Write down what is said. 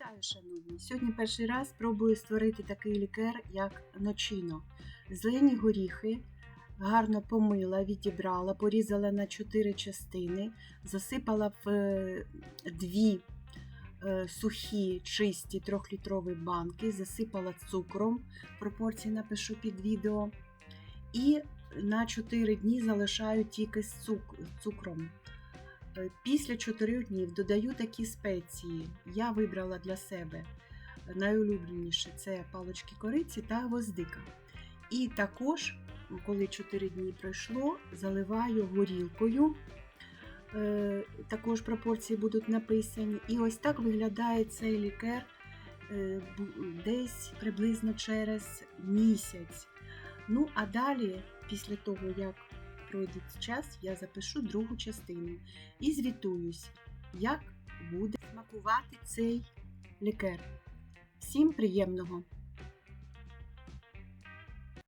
Вітаю, шановні! Сьогодні перший раз спробую створити такий лікер, як ночино. Зелені горіхи гарно помила, відібрала, порізала на 4 частини, засипала в е, дві е, сухі, чисті 3-літрові банки, засипала цукром, пропорції напишу під відео. І на 4 дні залишаю тільки з цукром. Е, Після 4 днів додаю такі спеції. Я вибрала для себе найулюбленіше це палочки кориці та гвоздика. І також, коли 4 дні пройшло, заливаю горілкою. Е, Також пропорції будуть написані. І ось так виглядає цей лікер е, десь приблизно через місяць. Ну, а далі, після того, як пройде час, я запишу другу частину і звітуюсь, як буде смакувати цей лікер. Всім приємного!